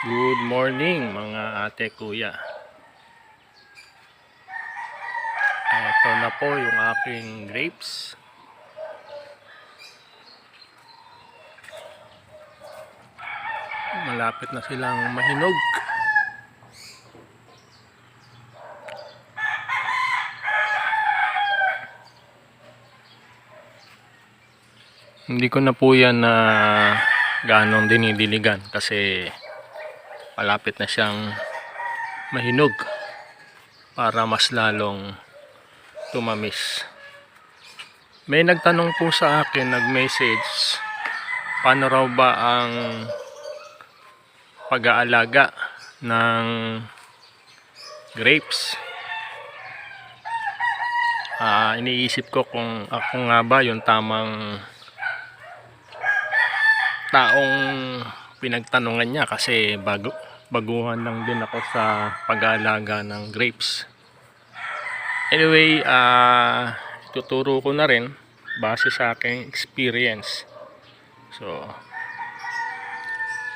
Good morning mga ate kuya. Ito na po yung aking grapes. Malapit na silang mahinog. Hindi ko na po yan na ganong dinidiligan kasi malapit na siyang mahinog para mas lalong tumamis. May nagtanong po sa akin, nag-message, paano raw ba ang pag-aalaga ng grapes? Ah, iniisip ko kung ako nga ba yung tamang taong pinagtanungan niya kasi bago baguhan lang din ako sa pag-aalaga ng grapes. Anyway, ah tuturo ko na rin base sa aking experience. So,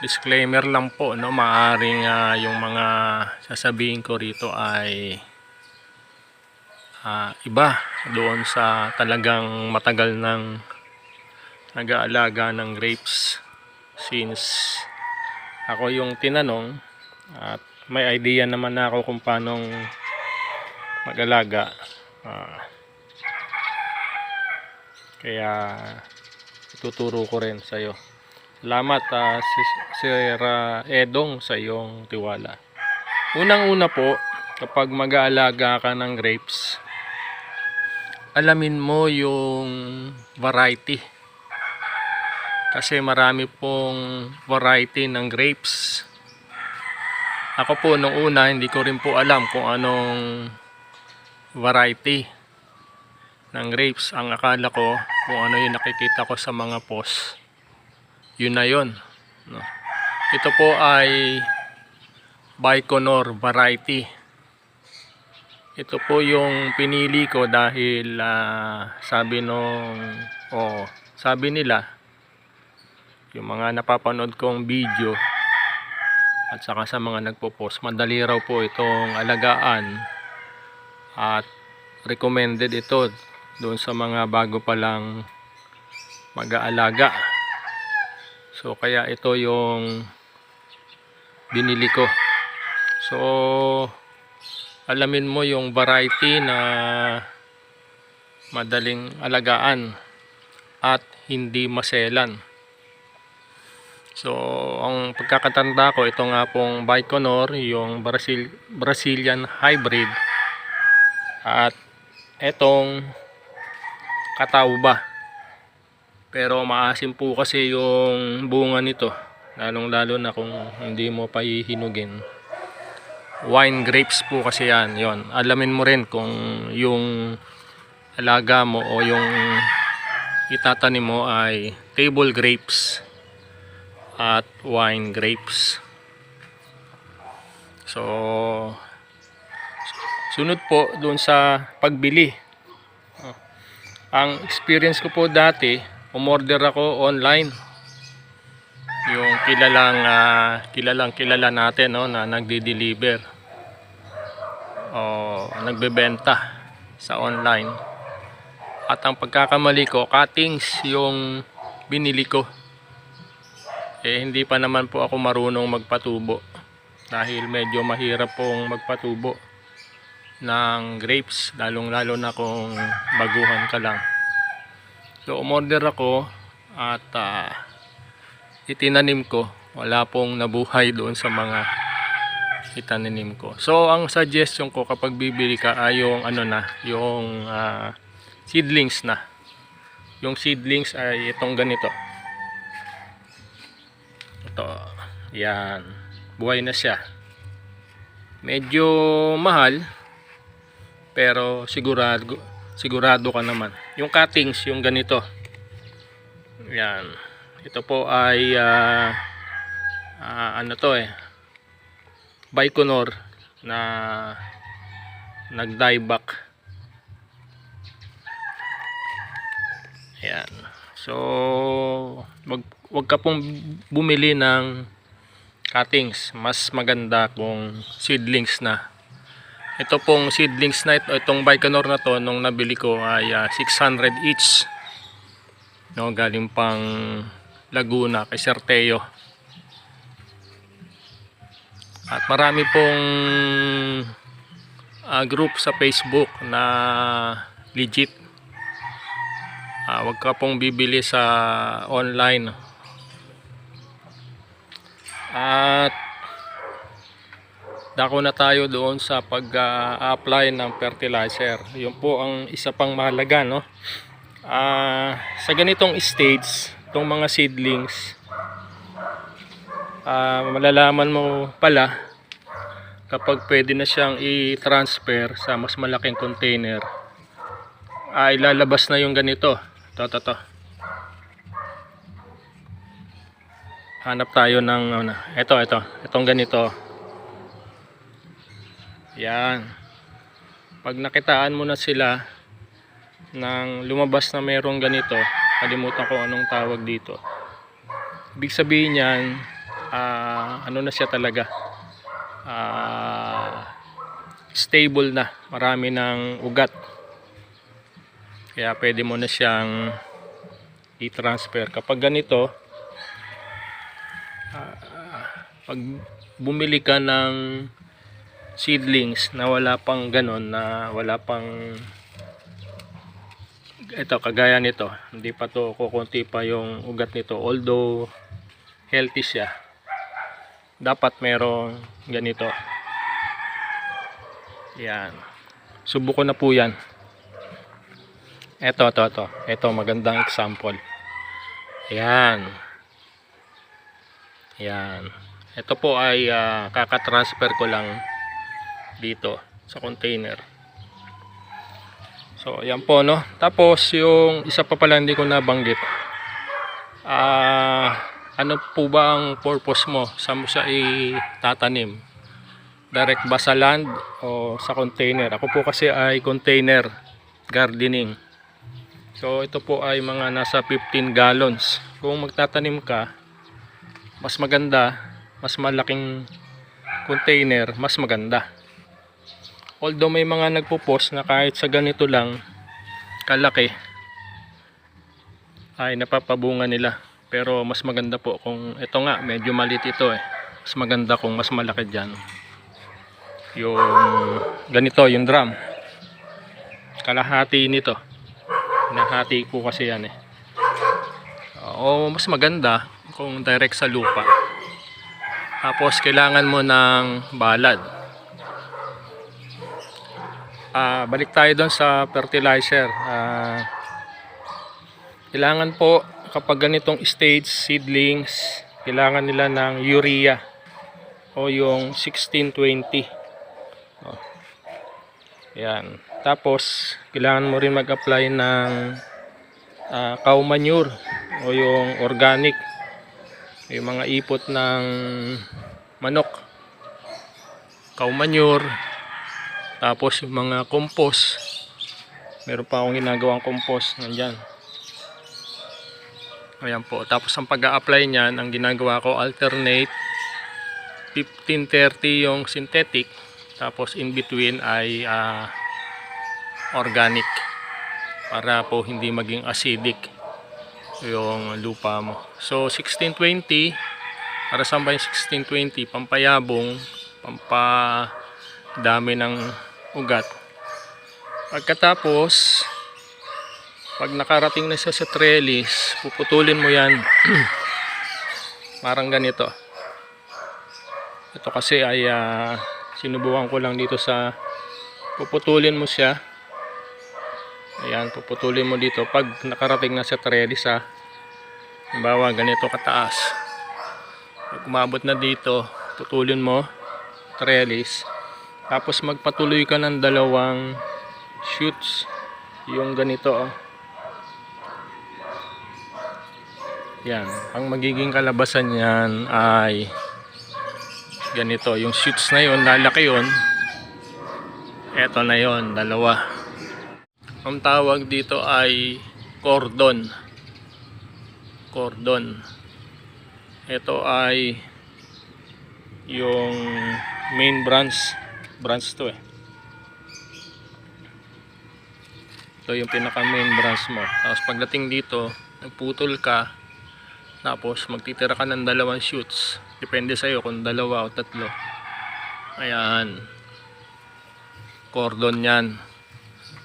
disclaimer lang po, no, maaring ah, yung mga sasabihin ko rito ay ah, iba doon sa talagang matagal ng nag-aalaga ng grapes since ako yung tinanong at may idea naman na ako kung paano mag-alaga. Ah, kaya tuturo ko rin sa iyo. Salamat ah, si Sir Edong sa iyong tiwala. Unang-una po, kapag mag-aalaga ka ng grapes, alamin mo yung variety kasi marami pong variety ng grapes. Ako po nung una hindi ko rin po alam kung anong variety ng grapes. Ang akala ko kung ano yung nakikita ko sa mga post. Yun na yun. No? Ito po ay Baikonur variety. Ito po yung pinili ko dahil ah, sabi nung o sabi nila yung mga napapanood kong video at saka sa mga nagpo-post madali raw po itong alagaan at recommended ito doon sa mga bago pa lang mag-aalaga. So kaya ito yung binili ko. So alamin mo yung variety na madaling alagaan at hindi maselan So, ang pagkakatanda ko, ito nga pong Baikonur, yung Brazil, Brazilian Hybrid. At etong Katauba. Pero maasim po kasi yung bunga nito. Lalong lalo na kung hindi mo pa hihinugin. Wine grapes po kasi yan. Yon. Alamin mo rin kung yung alaga mo o yung itatanim mo ay table grapes at wine grapes. So, sunod po doon sa pagbili. Ang experience ko po dati, umorder ako online. Yung kilalang ah, kilalang kilala natin no na nagde-deliver. O nagbebenta sa online. At ang pagkakamali ko, cuttings yung binili ko eh hindi pa naman po ako marunong magpatubo. Dahil medyo mahirap pong magpatubo ng grapes lalong lalo na kung baguhan ka lang. So umorder ako at ah, itinanim ko. Wala pong nabuhay doon sa mga itananim ko. So ang suggestion ko kapag bibili ka ay yung ano na yung ah, seedlings na. Yung seedlings ay itong ganito ito. Yan. Buhay na siya. Medyo mahal pero sigurado sigurado ka naman. Yung cuttings yung ganito. Yan. Ito po ay ah, ah, ano to eh. Baikonur na nag dieback Ayan. So, wag, wag ka pong bumili ng cuttings. Mas maganda kung seedlings na. Ito pong seedlings na ito, itong Baikonur na to, nung nabili ko ay ah, 600 each. No, galing pang Laguna kay Serteo. At marami pong ah, group sa Facebook na legit. Ah, wag ka pong bibili sa online. At dako na tayo doon sa pag-apply ng fertilizer. Yun po ang isa pang mahalaga, no? Ah, sa ganitong stage, itong mga seedlings, ah, malalaman mo pala kapag pwede na siyang i-transfer sa mas malaking container ay lalabas na yung ganito to to to hanap tayo ng ano, ito ito itong ganito. Yan. Pag nakitaan mo na sila ng lumabas na merong ganito kalimutan ko anong tawag dito. Ibig sabihin yan ah, ano na siya talaga? Ah, stable na. Marami ng ugat. Kaya pwede mo na siyang i-transfer. Kapag ganito pag bumili ka ng seedlings na wala pang ganon na wala pang ito kagaya nito hindi pa to kukunti pa yung ugat nito. Although healthy siya dapat merong ganito. Yan. Subuko na po yan. Eto to to ito magandang example. Yan yan ito po ay ah, kakatransfer ko lang dito sa container. So yan po no? Tapos yung isa pa pala hindi ko nabanggit. Ah ano po ba ang purpose mo? Saan mo siya itatanim? Direct ba sa land o sa container? Ako po kasi ay container gardening. So ito po ay mga nasa 15 gallons. Kung magtatanim ka mas maganda mas malaking container mas maganda. Although may mga nagpo-post na kahit sa ganito lang kalaki ay napapabunga nila. Pero mas maganda po kung ito nga medyo maliit ito eh. Mas maganda kung mas malaki dyan. Yung ganito yung drum. Kalahati nito. Nahati ko kasi yan eh. O mas maganda kung direct sa lupa tapos kailangan mo ng balad Ah, balik tayo doon sa fertilizer. Ah, kailangan po kapag ganitong stage seedlings, kailangan nila ng urea o yung 1620. Oh. Yan. Tapos kailangan mo rin mag-apply ng ah, cow manure o yung organic. Yung mga ipot ng manok. Cow manure, tapos yung mga compost. Meron pa akong ginagawang compost nandyan. Ayan po. Tapos ang pag-a-apply niyan, ang ginagawa ko alternate 15-30 yung synthetic. Tapos in between ay ah, organic. Para po hindi maging acidic yung lupa mo. So 1620 para ba yung 1620? Pampayabong, pampa dami ng ugat. Pagkatapos, pag nakarating na siya sa trellis, puputulin mo yan. Parang ganito. Ito kasi ay ah, sinubukan ko lang dito sa puputulin mo siya. Ayan, puputulin mo dito. Pag nakarating na sa trellis ha, halimbawa ganito kataas. Pag umabot na dito, putulin mo trellis. Tapos magpatuloy ka ng dalawang shoots. Yung ganito oh. Yan. Ang magiging kalabasan yan ay ganito. Yung shoots na yon lalaki yon Eto na yon dalawa. Ang tawag dito ay cordon. Cordon. Ito ay yung main branch branch to eh. Ito yung pinaka main branch mo. Tapos pagdating dito nagputol ka tapos magtitira ka ng dalawang shoots. Depende sa'yo kung dalawa o tatlo. Ayan. Cordon yan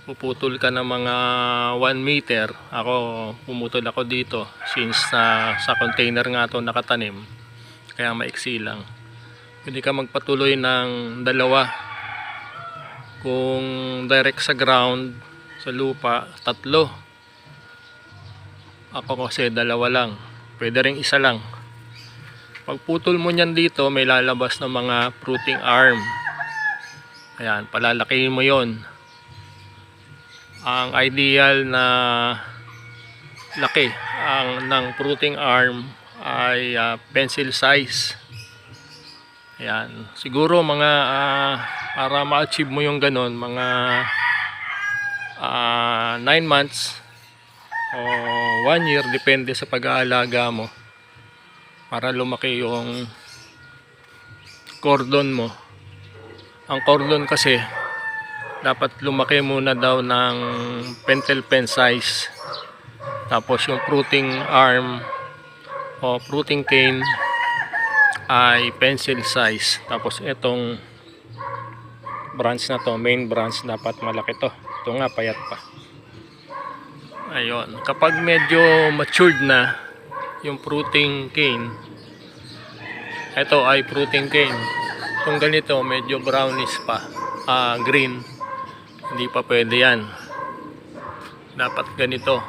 puputol ka ng mga 1 meter. Ako pumutol ako dito since sa sa container nga to nakatanim. Kaya maiksi lang. Pwede ka magpatuloy ng dalawa. Kung direct sa ground sa lupa tatlo. Ako kasi dalawa lang. Pwede rin isa lang. Pagputol mo niyan dito may lalabas ng mga fruiting arm. Ayan palalakihin mo yon ang ideal na laki ang ng fruiting arm ay ah, pencil size. Ayan. Siguro mga ah, para ma-achieve mo yung ganon mga 9 months o 1 year depende sa pag-aalaga mo para lumaki yung cordon mo. Ang cordon kasi dapat lumaki muna daw ng pentel pen size. Tapos yung fruiting arm o fruiting cane ay pencil size. Tapos itong branch na to main branch dapat malaki to. Ito nga payat pa. Ayun. Kapag medyo matured na yung fruiting cane ito ay fruiting cane. Kung ganito medyo brownish pa. Ah, green hindi pa pwede yan. Dapat ganito.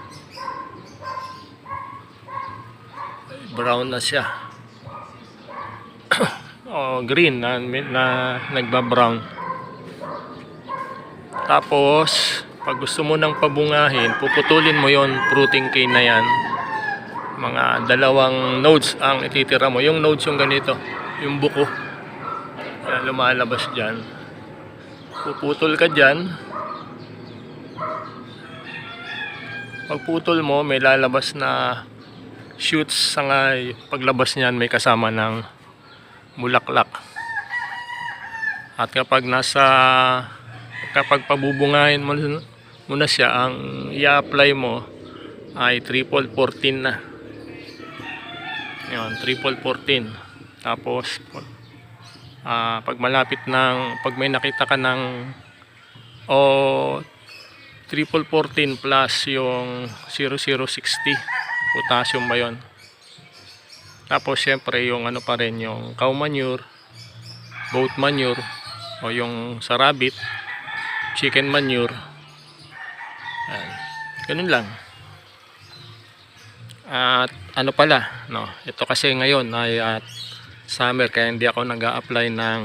Brown na siya. O green na, na nagba-brown. Tapos pag gusto mo nang pabungahin puputulin mo yon fruiting cane na yan. Mga dalawang nodes ang ititira mo. Yung nodes yung ganito yung buko. Yan lumalabas dyan. Puputol ka dyan pagputol mo may lalabas na shoots sa nga paglabas niyan may kasama ng bulaklak. At kapag nasa kapag pabubungahin mo, mo siya ang i-apply mo ay triple 14 na. Yun triple 14 tapos ah pag malapit ng pag may nakita ka ng o triple 14 plus yung 0060 potassium ba yun? Tapos syempre yung ano pa rin yung cow manure goat manure o yung sa rabbit chicken manure. Ayan. ganun lang. At ano pala no ito kasi ngayon ay at summer kaya hindi ako nag apply ng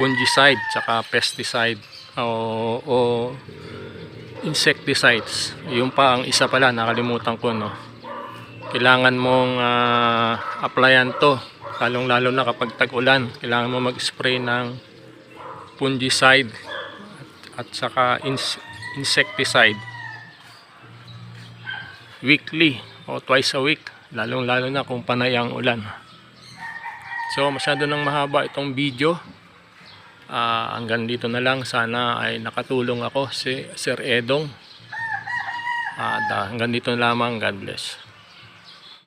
fungicide tsaka pesticide. O, o insecticides. Yung pa ang isa pala nakalimutan ko no? Kailangan mong ah, applyan to lalong lalo na kapag tag-ulan. Kailangan mo mag-spray ng fungicide at, at saka ins- insecticide. Weekly o twice a week lalong lalo na kung panay ang ulan. So masyado nang mahaba itong video Ah, hanggang dito na lang. Sana ay nakatulong ako si Sir Edong. Da- hanggang dito na lamang. God bless